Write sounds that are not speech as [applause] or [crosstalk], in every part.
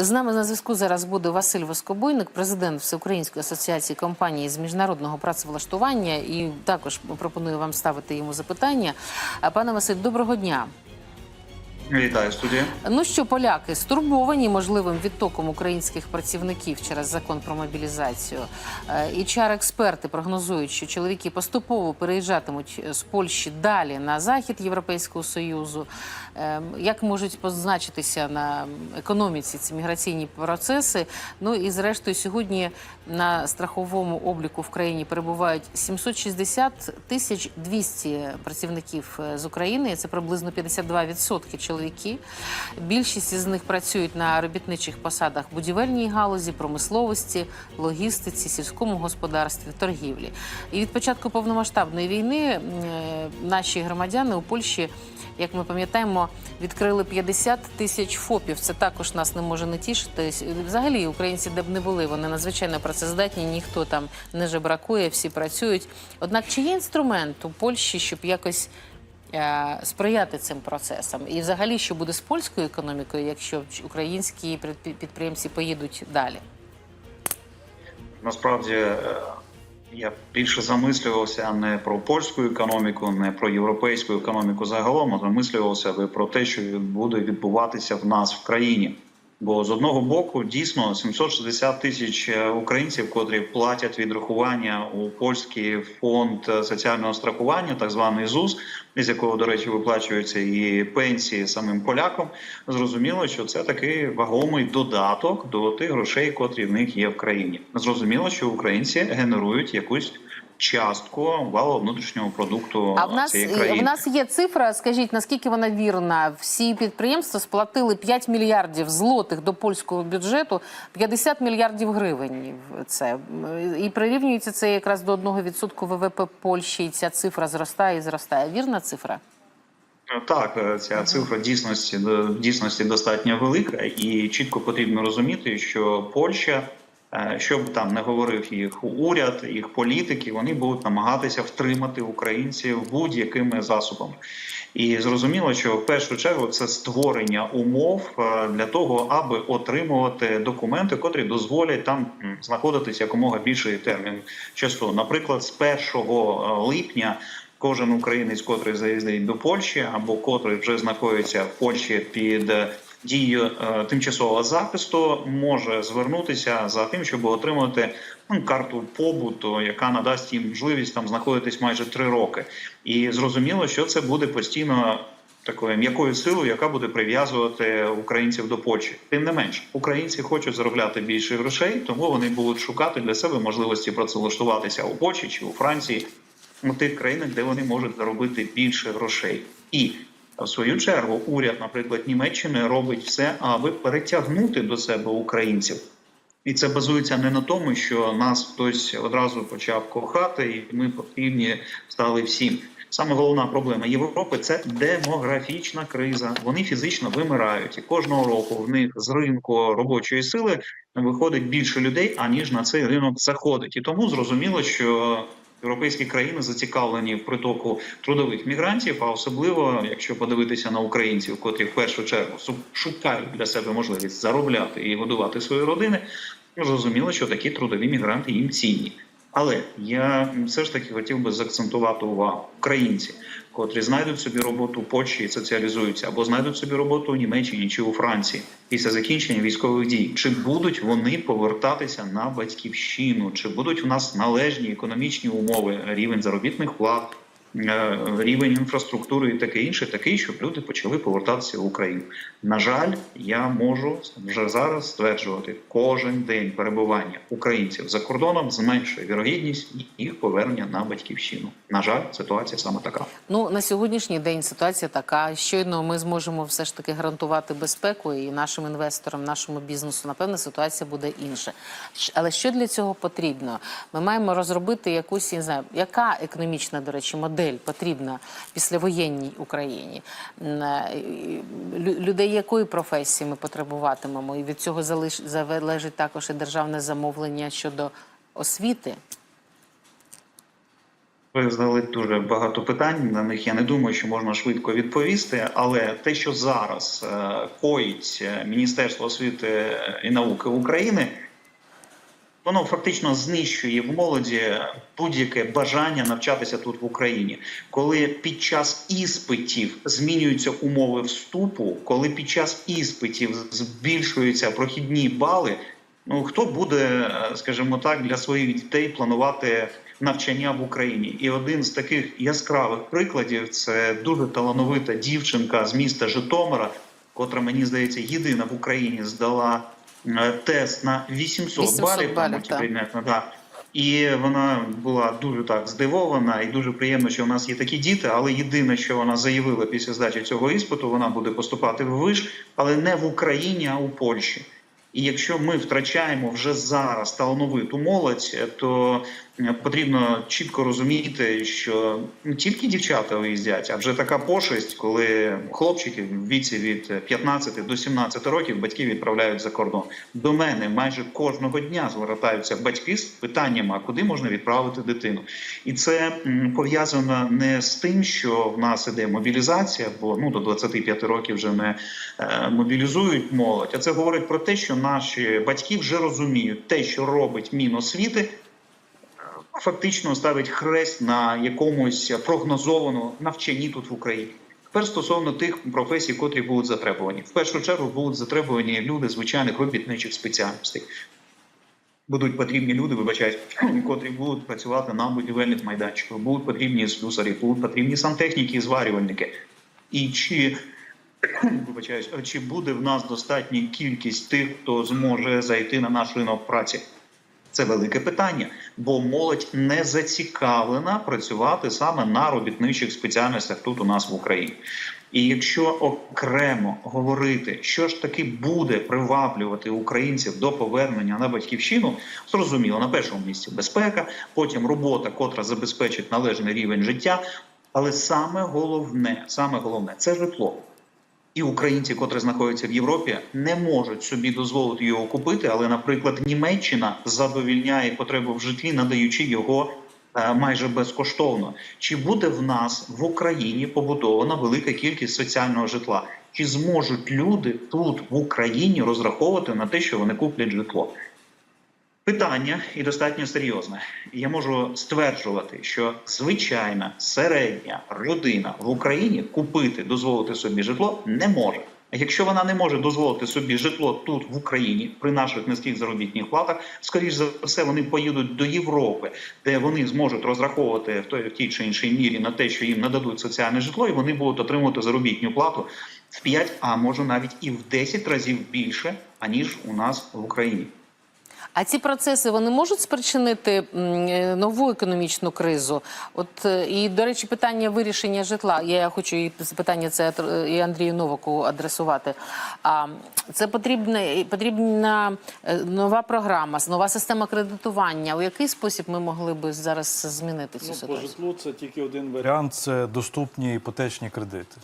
З нами на зв'язку зараз буде Василь Воскобойник, президент Всеукраїнської асоціації компаній з міжнародного працевлаштування. І також пропоную вам ставити йому запитання. Пане Василь, доброго дня. Вітаю студія. Ну що, поляки стурбовані можливим відтоком українських працівників через закон про мобілізацію. І експерти прогнозують, що чоловіки поступово переїжджатимуть з Польщі далі на захід Європейського союзу. Ем, Як можуть позначитися на економіці ці міграційні процеси? Ну і зрештою, сьогодні на страховому обліку в країні перебувають 760 тисяч 200 працівників е, з України. Це приблизно 52% чоловіки. Більшість із них працюють на робітничих посадах будівельній галузі, промисловості, логістиці, сільському господарстві, торгівлі. І від початку повномасштабної війни е, наші громадяни у Польщі, як ми пам'ятаємо, відкрили 50 тисяч ФОПів. Це також нас не може не тішити. Взагалі, українці, де б не були, вони надзвичайно працездатні, ніхто там не жебракує, всі працюють. Однак, чи є інструмент у Польщі, щоб якось е, сприяти цим процесам? І взагалі, що буде з польською економікою, якщо українські підприємці поїдуть далі? Насправді е, я більше замислювався не про польську економіку, не про європейську економіку загалом, а замислювався би про те, що буде відбуватися в нас в країні. Бо з одного боку дійсно 760 тисяч е, українців, котрі платять відрахування у польський фонд е, соціального страхування, так званий ЗУС, з якого, до речі, виплачуються і пенсії самим полякам. Зрозуміло, що це такий вагомий додаток до тих грошей, котрі в них є в країні. Зрозуміло, що українці генерують якусь частку валового внутрішнього продукту А в нас цієї країни. в нас є цифра. Скажіть, наскільки вона вірна? Всі підприємства сплатили 5 мільярдів злотих до польського бюджету, 50 мільярдів гривень. Це і прирівнюється це якраз до 1% ВВП Польщі. І ця цифра зростає і зростає. Вірна цифра? Так, е, ця цифра дійсності в дійсності достатньо велика, і чітко потрібно розуміти, що Польща, е, що б там не говорив їх уряд, їх політики, вони будуть намагатися втримати українців будь-якими засобами. І зрозуміло, що в першу чергу це створення умов е, для того, аби отримувати документи, котрі дозволять там знаходитися якомога більший термін часу. Наприклад, з 1 липня кожен українець, котрий заїздить до Польщі або котрий вже знаходиться в Польщі під дією е, тимчасового захисту, може звернутися за тим, щоб отримати ну, карту побуту, яка надасть їм можливість там знаходитись майже три роки. І зрозуміло, що це буде постійно. Такою м'якою силою, яка буде прив'язувати українців до Польщі, тим не менш, українці хочуть заробляти більше грошей, тому вони будуть шукати для себе можливості працевлаштуватися у Польщі чи у Франції, у тих країнах, де вони можуть заробити більше грошей. І в свою чергу уряд, наприклад, Німеччини робить все, аби перетягнути до себе українців. І це базується не на тому, що нас хтось одразу почав кохати, і ми потрібні стали всім. Саме головна проблема Європи це демографічна криза. Вони фізично вимирають, і кожного року в них з ринку робочої сили виходить більше людей, аніж на цей ринок заходить. І тому зрозуміло, що європейські країни зацікавлені в притоку трудових мігрантів, а особливо якщо подивитися на українців, котрі в першу чергу шукають для себе можливість заробляти і годувати свої родини. Зрозуміло, що такі трудові мігранти їм цінні. Але я все ж таки хотів би заакцентувати увагу українці, котрі знайдуть собі роботу в Польщі і соціалізуються, або знайдуть собі роботу у Німеччині чи у Франції після закінчення військових дій. Чи будуть вони повертатися на батьківщину? Чи будуть у нас належні економічні умови, рівень заробітних плат, рівень інфраструктури і таке інше, такий, щоб люди почали повертатися в Україну. На жаль, я можу вже зараз стверджувати, кожен день перебування українців за кордоном зменшує вірогідність їх повернення на батьківщину. На жаль, ситуація саме така. Ну на сьогоднішній день ситуація така. Щойно ми зможемо все ж таки гарантувати безпеку і нашим інвесторам, нашому бізнесу. Напевне, ситуація буде інша. Але що для цього потрібно? Ми маємо розробити якусь я не знаю, яка економічна, до речі, модель потрібна післявоєнній Україні. Е, Людей якої професії ми потребуватимемо, і від цього залежить також і державне замовлення щодо освіти. Ви задали дуже багато питань. На них я не думаю, що можна швидко відповісти. Але те, що зараз е, коїть е, Міністерство освіти і науки України, воно фактично знищує в молоді будь-яке бажання навчатися тут в Україні. Коли під час іспитів змінюються умови вступу, коли під час іспитів збільшуються прохідні бали. Ну хто буде, е, скажімо так, для своїх дітей планувати навчання в Україні? І один з таких яскравих прикладів це дуже талановита дівчинка з міста Житомира, котра мені здається єдина в Україні здала тест на 800, 800 балів. балів, там, так. предметно, да. І вона була дуже так здивована, і дуже приємно, що у нас є такі діти. Але єдине, що вона заявила після здачі цього іспиту, вона буде поступати в виш, але не в Україні, а у Польщі. І якщо ми втрачаємо вже зараз талановиту молодь, то е, потрібно чітко розуміти, що не тільки дівчата виїздять, а вже така пошесть, коли хлопчики в віці від 15 до 17 років батьки відправляють за кордон. До мене майже кожного дня звертаються батьки з питанням, а куди можна відправити дитину, і це пов'язано не з тим, що в нас іде мобілізація, бо ну до 25 років вже не е, мобілізують молодь. А це говорить про те, що наші батьки вже розуміють те, що робить Міносвіти, е, фактично ставить хрест на якомусь прогнозованому навчанні тут в Україні. Тепер стосовно тих професій, котрі будуть затребувані, в першу чергу будуть затребувані люди звичайних робітничих спеціальностей. Будуть потрібні люди, вибачаюсь, [clears throat] котрі будуть працювати на будівельних майданчиках, будуть потрібні слюсарі, будуть потрібні сантехніки і зварювальники. І чи [clears throat] вибачаюсь, чи буде в нас достатня кількість тих, хто зможе зайти на наш ринок праці? Це велике питання, бо молодь не зацікавлена працювати саме на робітничих спеціальностях тут у нас в Україні. І якщо окремо говорити, що ж таки буде приваблювати українців до повернення на батьківщину, зрозуміло, на першому місці безпека, потім робота, котра забезпечить належний рівень життя. Але саме головне, саме головне це житло. І українці, котрі знаходяться в Європі, не можуть собі дозволити його купити. Але, наприклад, Німеччина задовільняє потребу в житлі, надаючи його е, майже безкоштовно. Чи буде в нас в Україні побудована велика кількість соціального житла? Чи зможуть люди тут в Україні розраховувати на те, що вони куплять житло? Питання і достатньо серйозне. Я можу стверджувати, що звичайна середня родина в Україні купити, дозволити собі житло не може. А якщо вона не може дозволити собі житло тут в Україні при наших низьких заробітних платах, скоріш за все вони поїдуть до Європи, де вони зможуть розраховувати в той в тій чи іншій мірі на те, що їм нададуть соціальне житло, і вони будуть отримувати заробітну плату в 5, а може навіть і в 10 разів більше, аніж у нас в Україні. А ці процеси вони можуть спричинити е, нову економічну кризу? От е, і до речі, питання вирішення житла. Я хочу і питання це атр- і Андрію Новаку адресувати. А це потрібна потрібна е, нова програма, нова система кредитування. У який спосіб ми могли би зараз змінити цю Ну, по житлу це тільки один варіант це доступні іпотечні кредити.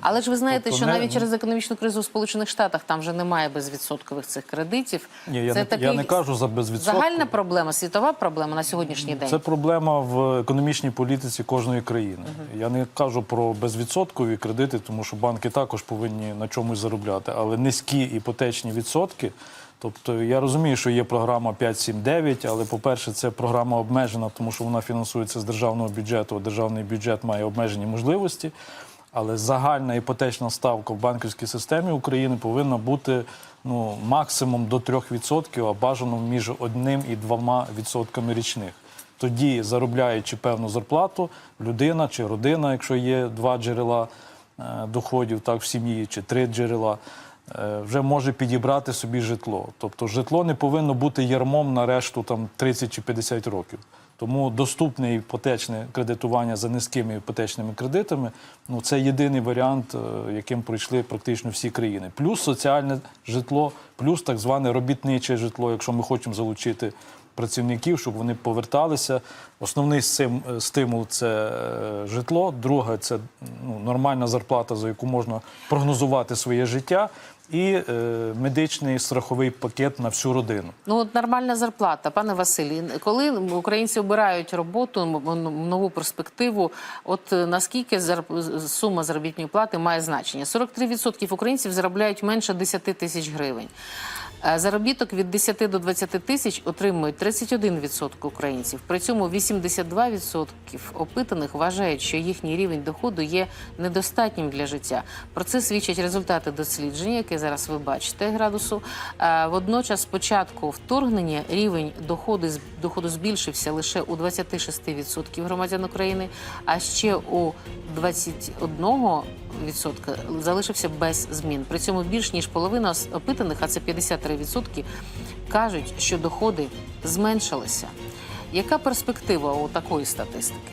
Але ж ви знаєте, Тобто що не- навіть через економічну кризу в Сполучених Штатах там вже немає безвідсоткових цих кредитів. Ні, я, не, я не кажу за безвідсотку. загальна проблема, світова проблема на сьогоднішній день. Це проблема в економічній політиці кожної країни. Я не кажу про безвідсоткові кредити, тому що банки також повинні на чомусь заробляти, але низькі іпотечні відсотки. Тобто я розумію, що є програма 5.7.9, але по-перше, це програма обмежена, тому що вона фінансується з державного бюджету. а Державний бюджет має обмежені можливості. Але загальна іпотечна ставка в банківській системі України повинна бути ну, максимум до 3%, а бажано між 1 і 2% відсотками річних. Тоді, заробляючи певну зарплату, людина чи родина, якщо є два джерела е, доходів так, в сім'ї, чи три джерела, е, вже може підібрати собі житло. Тобто житло не повинно бути ярмом на решту там, 30 чи 50 років. Тому доступне іпотечне кредитування за низькими іпотечними кредитами ну це єдиний варіант, е, яким пройшли практично всі країни. Плюс соціальне житло, плюс так зване робітниче житло, якщо ми хочемо залучити працівників, щоб вони поверталися. Основний е, стимул це е, житло, друге це ну, нормальна зарплата, за яку можна прогнозувати своє життя. І е, медичний страховий пакет на всю родину. Ну от нормальна зарплата, пане Василі. Коли українці обирають роботу, нову перспективу, от е, наскільки зар- сума заробітної плати має значення? 43% українців заробляють менше 10 тисяч гривень. Е, Заробіток від 10 до 20 тисяч отримують 31% українців. При цьому 82% опитаних вважають, що їхній рівень доходу є недостатнім для життя. Про це свідчать результати дослідження, яке зараз ви бачите градусу. Е, Водночас, з початку вторгнення рівень доходу доходу збільшився лише у 26% громадян України, а ще у 21% залишився без змін. При цьому більш ніж половина опитаних, а це 53%, кажуть, що доходи зменшилися. Яка перспектива у такої статистики?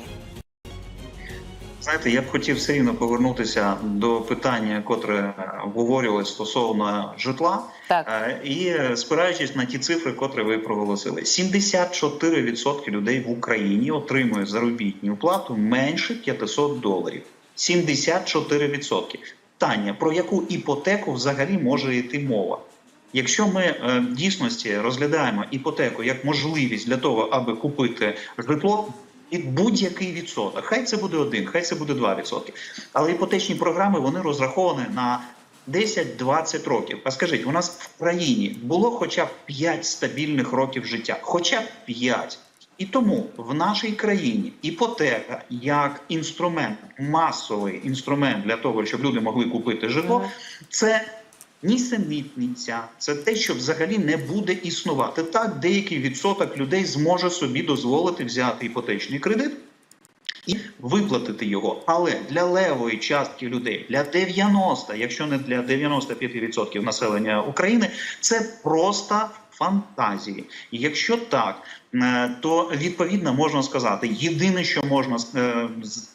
Знаєте, я б хотів все рівно повернутися до питання, котре обговорювалось стосовно житла, Так. Е, і спираючись на ті цифри, котрі ви проголосили, 74% людей в Україні отримують заробітну плату менше 500 доларів. 74%. Таня, про яку іпотеку взагалі може йти мова? Якщо ми е, в дійсності розглядаємо іпотеку як можливість для того, аби купити житло, і будь-який відсоток, хай це буде один, хай це буде два відсотки. Але іпотечні програми вони розраховані на 10-20 років. А скажіть, у нас в країні було хоча б 5 стабільних років життя, хоча б 5. І тому в нашій країні іпотека як інструмент, масовий інструмент для того, щоб люди могли купити житло, це нісенітниця, це те, що взагалі не буде існувати. Так, деякий відсоток людей зможе собі дозволити взяти іпотечний кредит і виплатити його. Але для левої частки людей, для 90, якщо не для 95% населення України, це просто фантазії. І якщо так, то відповідно можна сказати, єдине, що можна е,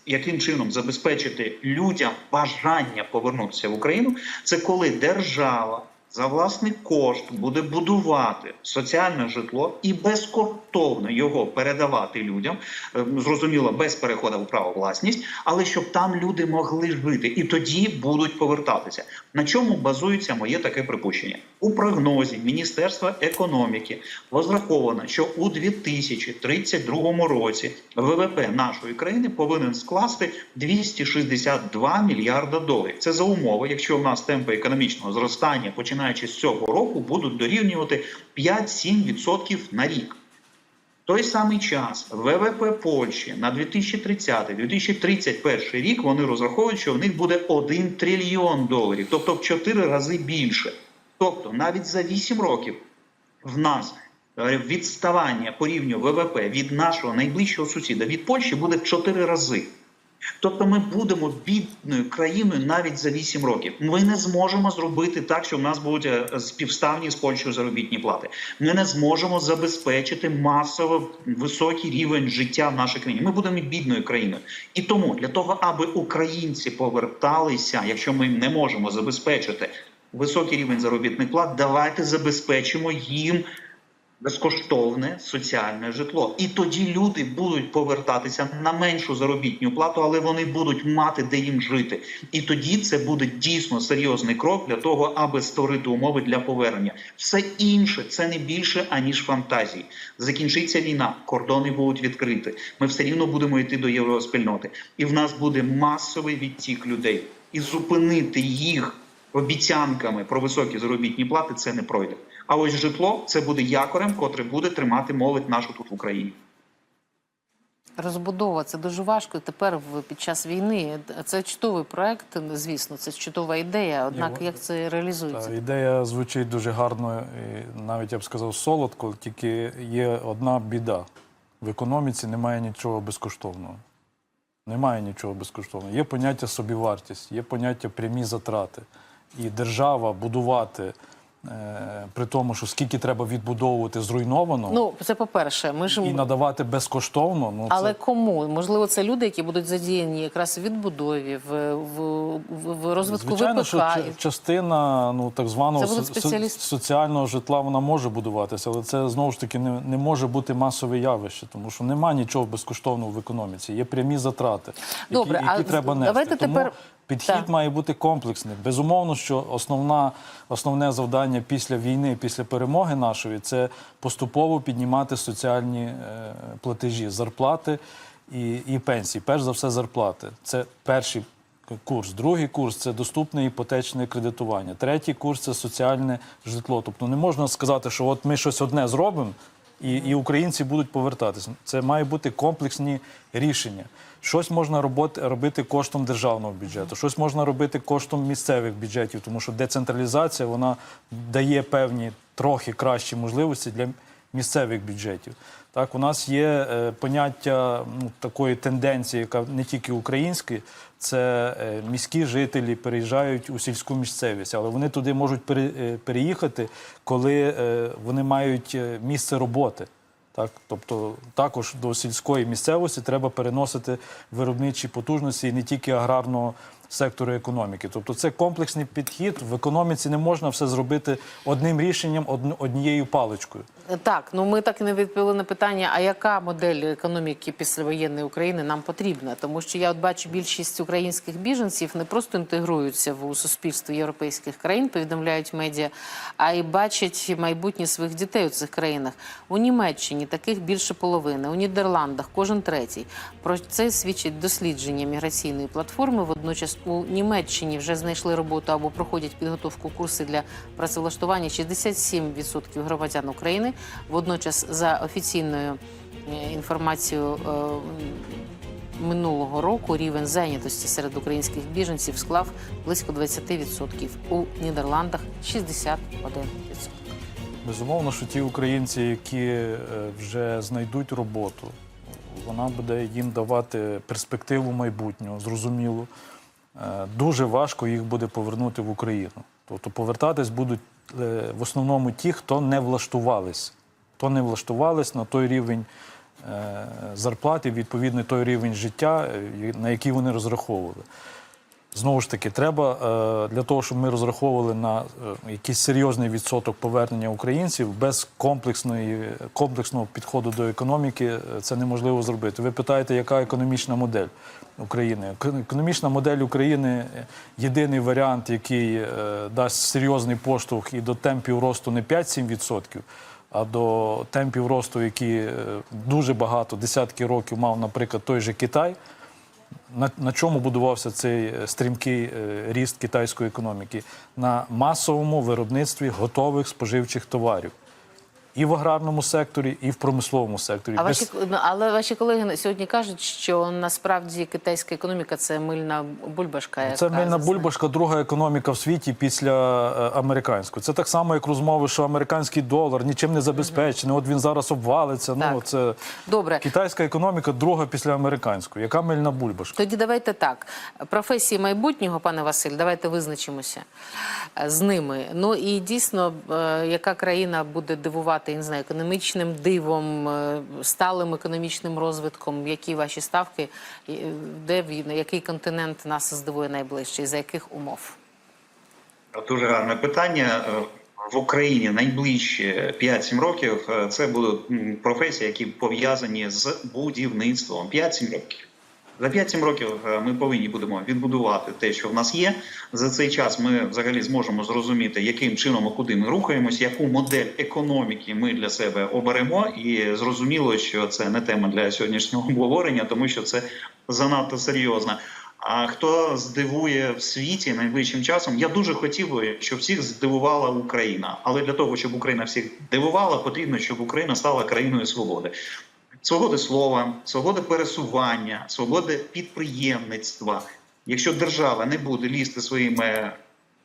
яким чином забезпечити людям бажання повернутися в Україну, це коли держава за власний кошт буде будувати соціальне житло і безкоштовно його передавати людям, е, зрозуміло, без переходу в право власність, але щоб там люди могли жити, і тоді будуть повертатися. На чому базується моє таке припущення? У прогнозі Міністерства економіки розраховано, що у 2032 році ВВП нашої країни повинен скласти 262 мільярда доларів. Це за умови, якщо в нас темпи економічного зростання, починаючи з цього року, будуть дорівнювати 5-7% на рік. В той самий час ВВП Польщі на 2030-2031 рік вони розраховують, що в них буде 1 трильйон доларів, тобто в 4 рази більше. Тобто навіть за 8 років в нас е, відставання по рівню ВВП від нашого найближчого сусіда від Польщі буде в 4 рази. Тобто ми будемо бідною країною навіть за 8 років. Ми не зможемо зробити так, що в нас будуть е, співставні з Польщею заробітні плати. Ми не зможемо забезпечити масово високий рівень життя в нашій країні. Ми будемо бідною країною. І тому для того, аби українці поверталися, якщо ми не можемо забезпечити високий рівень заробітних плат, давайте забезпечимо їм безкоштовне соціальне житло. І тоді люди будуть повертатися на меншу заробітну плату, але вони будуть мати де їм жити. І тоді це буде дійсно серйозний крок для того, аби створити умови для повернення. Все інше це не більше аніж фантазії. Закінчиться війна, кордони будуть відкриті. Ми все рівно будемо йти до євроспільноти, і в нас буде масовий відтік людей. І зупинити їх обіцянками про високі заробітні плати це не пройде. А ось житло це буде якорем, котре буде тримати молодь нашу тут в Україні. Розбудова це дуже важко. Тепер під час війни це чудовий проект. Звісно, це чудова ідея. Однак Ні, як це реалізується? Та, ідея звучить дуже гарно, і навіть я б сказав, солодко, тільки є одна біда. В економіці немає нічого безкоштовного. Немає нічого безкоштовного. Є поняття собівартість, є поняття прямі затрати. І держава будувати, при тому, що скільки треба відбудовувати зруйновано, Ну це по перше. Ми ж і надавати безкоштовно, ну але це кому можливо це люди, які будуть задіяні якраз в відбудові, в, в, в, розвитку Звичайно, ВПК. що ча- частина ну так званого со- со- соціального житла вона може будуватися, але це знову ж таки не, не може бути масове явище, тому що немає нічого безкоштовного в економіці. Є прямі затрати, Добре, які, які а треба нести. давайте тому тепер- Підхід Так. має бути комплексний. Безумовно, що основна, основне завдання після війни, після перемоги нашої це поступово піднімати соціальні е, платежі, зарплати і, і пенсії. Перш за все, зарплати. Це перший курс. Другий курс це доступне іпотечне кредитування. Третій курс це соціальне житло. Тобто не можна сказати, що от ми щось одне зробимо. І, і українці будуть повертатися. Це має бути комплексні рішення. Щось можна робити коштом державного бюджету, щось можна робити коштом місцевих бюджетів, тому що децентралізація вона дає певні трохи кращі можливості для місцевих бюджетів. Так, у нас є е, поняття ну, такої тенденції, яка не тільки українська, це е, міські жителі переїжджають у сільську місцевість, але вони туди можуть е, переїхати, коли вони мають місце роботи. Так, тобто також до сільської місцевості треба переносити виробничі потужності і не тільки аграрного сектору економіки. Тобто це комплексний підхід. В економіці не можна все зробити одним рішенням, одн- однією паличкою. Так, ну ми так і не відповіли на питання, а яка модель економіки післявоєнної України нам потрібна? Тому що я от бачу, більшість українських біженців не просто інтегруються в суспільство європейських країн, повідомляють медіа, а й бачать майбутнє своїх дітей у цих країнах. У Німеччині таких більше половини, у Нідерландах кожен третій. Про це свідчить дослідження міграційної платформи. Водночас у Німеччині вже знайшли роботу або проходять підготовку курси для працевлаштування 67% громадян України. Водночас, за офіційною е, інформацією е, минулого року, рівень зайнятості серед українських біженців склав близько 20%. У Нідерландах 61%. Безумовно, що ті українці, які е, вже знайдуть роботу, вона буде їм давати перспективу майбутнього, зрозуміло. Е, Дуже важко їх буде повернути в Україну. Тобто повертатись будуть е, в основному ті, хто не влаштувались. Хто не влаштувались на той рівень е, зарплати, відповідний той рівень життя, на який вони розраховували. Знову ж таки, треба для того, щоб ми розраховували на якийсь серйозний відсоток повернення українців без комплексної комплексного підходу до економіки, це неможливо зробити. Ви питаєте, яка економічна модель України? Економічна модель України е, єдиний варіант, який е, дасть серйозний поштовх і до темпів росту не 5-7%, а до темпів росту, які е, дуже багато десятки років мав, наприклад, той же Китай. На, на чому будувався цей стрімкий ріст китайської економіки? На масовому виробництві готових споживчих товарів. І в аграрному секторі, і в промисловому секторі. А ваші, ну, але ваші колеги на- сьогодні кажуть, що насправді китайська економіка це мильна бульбашка. Це мильна бульбашка, друга економіка в світі після е, американської. Це так само, як розмови, що американський долар нічим не забезпечений. От він зараз обвалиться. Ну це Добре. китайська економіка, друга після американської. Яка мильна бульбашка? Тоді давайте так. Професії майбутнього, пане Василь, давайте визначимося е, з ними. Ну і дійсно, е, яка країна буде дивувати, я не знаю, економічним дивом, е, сталим економічним розвитком, які ваші ставки, е, де який континент нас здивує найближче, за яких умов? Дуже гарне питання. Е, В Україні найближчі 5-7 років е, це будуть професії, які пов'язані з будівництвом. 5-7 років. За 5-7 років е, ми повинні будемо відбудувати те, що в нас є. За цей час ми взагалі зможемо зрозуміти, яким чином і куди ми рухаємось, яку модель економіки ми для себе оберемо. І зрозуміло, що це не тема для сьогоднішнього обговорення, тому що це занадто серйозно. А хто здивує в світі найближчим часом? Я дуже хотів би, щоб всіх здивувала Україна. Але для того, щоб Україна всіх дивувала, потрібно, щоб Україна стала країною свободи. Свободи слова, свободи пересування, свободи підприємництва. Якщо держава не буде лізти своїми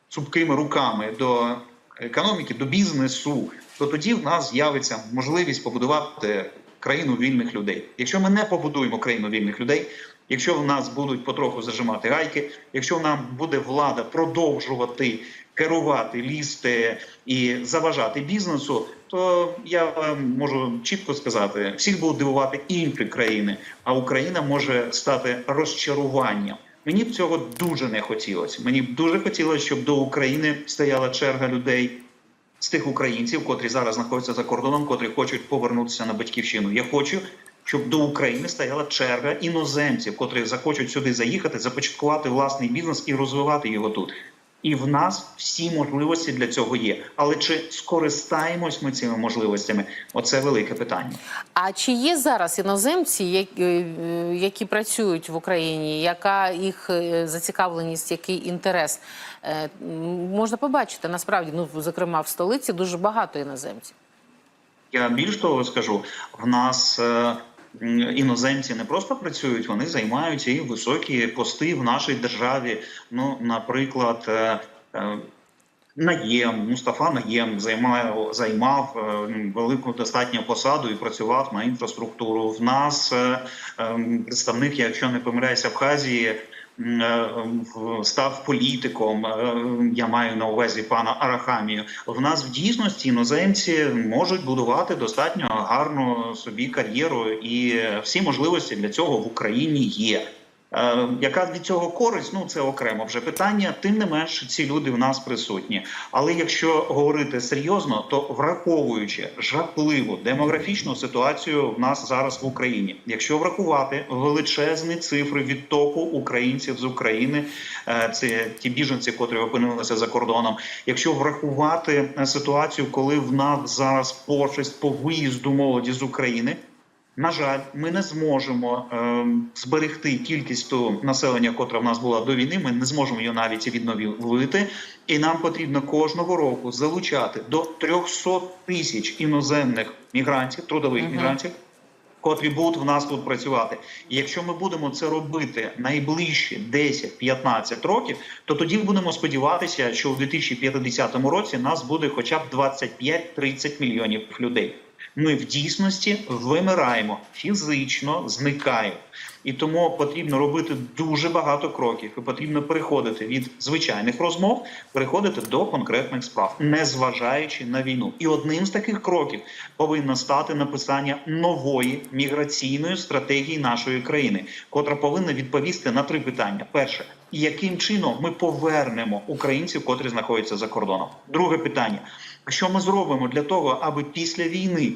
цупкими руками до економіки, до бізнесу, то тоді в нас з'явиться можливість побудувати країну вільних людей. Якщо ми не побудуємо країну вільних людей, якщо в нас будуть потроху зажимати гайки, якщо нам буде влада продовжувати керувати, лізти і заважати бізнесу, то я можу чітко сказати, всіх будуть дивувати інші країни, а Україна може стати розчаруванням. Мені б цього дуже не хотілося. Мені б дуже хотілося, щоб до України стояла черга людей з тих українців, котрі зараз знаходяться за кордоном, котрі хочуть повернутися на батьківщину. Я хочу, щоб до України стояла черга іноземців, котрі захочуть сюди заїхати, започаткувати власний бізнес і розвивати його тут. І в нас всі можливості для цього є. Але чи скористаємось ми цими можливостями? Оце велике питання. А чи є зараз іноземці, які, е, які працюють в Україні? Яка їх е, зацікавленість, який інтерес? Е, Можна побачити насправді, ну зокрема в столиці дуже багато іноземців. Я більш того скажу, в нас іноземці не просто працюють, вони займають і високі пости в нашій державі. Ну, наприклад, е, е, Наєм, Мустафа Наєм займав, займав е, велику достатню посаду і працював на інфраструктуру. В нас представник, якщо не помиляюсь, Абхазії став політиком. е, Я маю на увазі пана Арахамію. В нас в дійсності іноземці можуть будувати достатньо гарну собі кар'єру, і всі можливості для цього в Україні є. Е, яка від цього користь? Ну це окремо вже питання. Тим не менш, ці люди в нас присутні. Але якщо говорити серйозно, то враховуючи жахливу демографічну ситуацію в нас зараз в Україні, якщо врахувати величезні цифри відтоку українців з України, е, це ті біженці, котрі опинилися за кордоном. Якщо врахувати ситуацію, коли в нас зараз пошесть по виїзду молоді з України. На жаль, ми не зможемо е, зберегти кількість того населення, котра в нас була до війни. Ми не зможемо її навіть відновити. І нам потрібно кожного року залучати до 300 тисяч іноземних мігрантів, трудових Мгм. мігрантів, котрі будуть в нас тут працювати. І якщо ми будемо це робити найближчі 10-15 років, то тоді будемо сподіватися, що у 2050 році нас буде хоча б 25-30 мільйонів людей. Ми в дійсності вимираємо фізично, зникаємо. І тому потрібно робити дуже багато кроків. І потрібно переходити від звичайних розмов, переходити до конкретних справ, не зважаючи на війну. І одним з таких кроків повинно стати написання нової міграційної стратегії нашої країни, котра повинна відповісти на три питання: перше, яким чином ми повернемо українців, котрі знаходяться за кордоном? Друге питання: що ми зробимо для того, аби після війни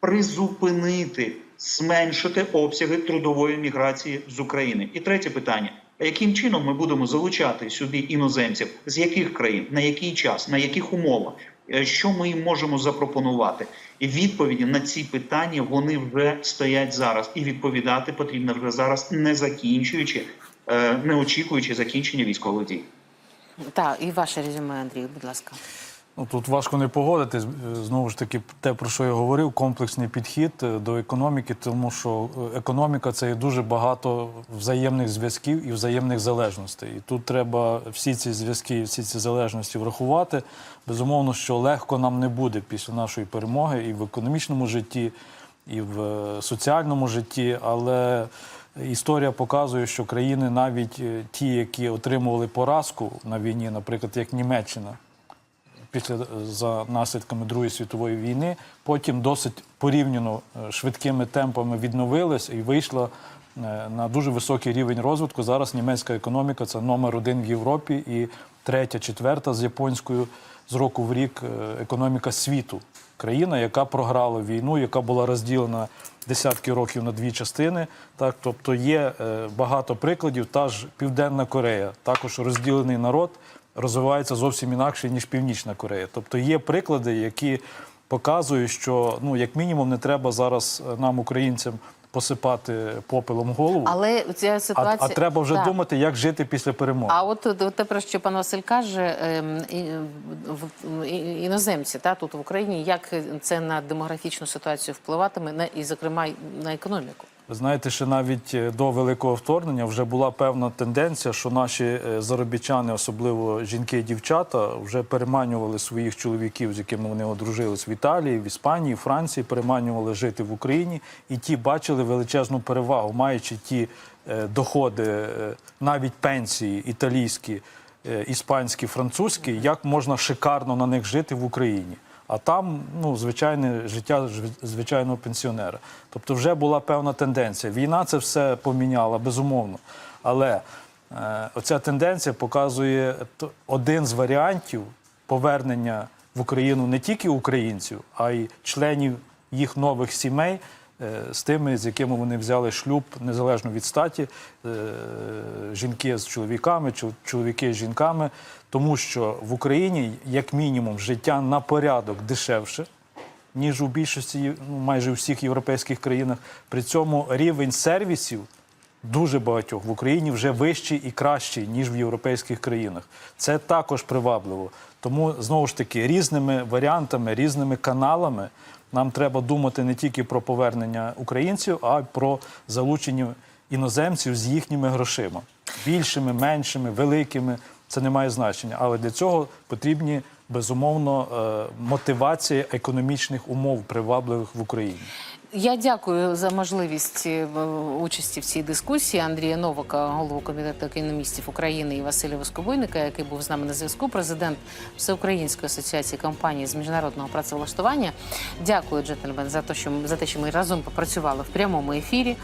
призупинити, зменшити обсяги трудової міграції з України? І третє питання: яким чином ми будемо залучати сюди іноземців? З яких країн, на який час, на яких умовах? Е, Що ми їм можемо запропонувати? І відповіді на ці питання вони вже стоять зараз, і відповідати потрібно вже зараз, не закінчуючи, е, не очікуючи закінчення військових дій. Так, і ваше резюме, Андрій, будь ласка. Ну, тут важко не погодитись. Е, Знову ж таки, те, про що я говорив, комплексний підхід е, до економіки, тому що е, економіка це є дуже багато взаємних зв'язків і взаємних залежностей. І тут треба всі ці зв'язки і всі ці залежності врахувати. Безумовно, що легко нам не буде після нашої перемоги і в економічному житті, і в соціальному житті, але історія показує, що країни, навіть ті, які отримували поразку на війні, наприклад, як Німеччина, після за наслідками Другої світової війни, потім досить порівняно е, швидкими темпами відновилась і вийшла е, на дуже високий рівень розвитку. Зараз німецька економіка це номер один в Європі і третя, четверта з японською з року в рік е, економіка світу. Країна, яка програла війну, яка була розділена десятки років на дві частини. Так, тобто є е, багато прикладів. Та ж Південна Корея, також розділений народ розвивається зовсім інакше, ніж Північна Корея. Тобто є приклади, які показують, що ну, як мінімум, не треба зараз е, нам, українцям, посипати попелом голову, Але ця ситуація а треба вже Так. думати, як жити після перемоги. А от, от те, про що пан Василь каже, ем, в- і- іноземці та тут в Україні, як це на демографічну ситуацію впливатиме, на і зокрема на економіку? Знаєте, що навіть е, до великого вторгнення вже була певна тенденція, що наші е, заробітчани, особливо жінки і дівчата, вже переманювали своїх чоловіків, з якими вони одружились в Італії, в Іспанії, в Франції, переманювали жити в Україні, і ті бачили величезну перевагу, маючи ті е, доходи, навіть пенсії італійські, іспанські, французькі, як можна шикарно на них жити в Україні. А там ну, звичайне життя звичайного пенсіонера. Тобто вже була певна тенденція. Війна це все поміняла, безумовно. Але е, оця тенденція показує один з варіантів повернення в Україну не тільки українців, а й членів їх нових сімей з тими, з якими вони взяли шлюб незалежно від статі, е, жінки з чоловіками, чоловіки з жінками, тому що в Україні, як мінімум, життя на порядок дешевше. Ніж у більшості, ну майже у всіх європейських країнах. При цьому рівень сервісів дуже багатьох в Україні вже вищий і кращий, ніж в європейських країнах. Це також привабливо. Тому знову ж таки різними варіантами, різними каналами нам треба думати не тільки про повернення українців, а й про залучення іноземців з їхніми грошима. Більшими, меншими, великими це не має значення. Але для цього потрібні безумовно е, мотивація економічних умов привабливих в Україні. Я дякую за можливість е, участі в цій дискусії Андрія Новака, голову комітету економістів України і Василя Воскобойника, який був з нами на зв'язку, президент Всеукраїнської асоціації компаній з міжнародного працевлаштування. Дякую, джентльмен, за те, що за те, що ми разом попрацювали в прямому ефірі.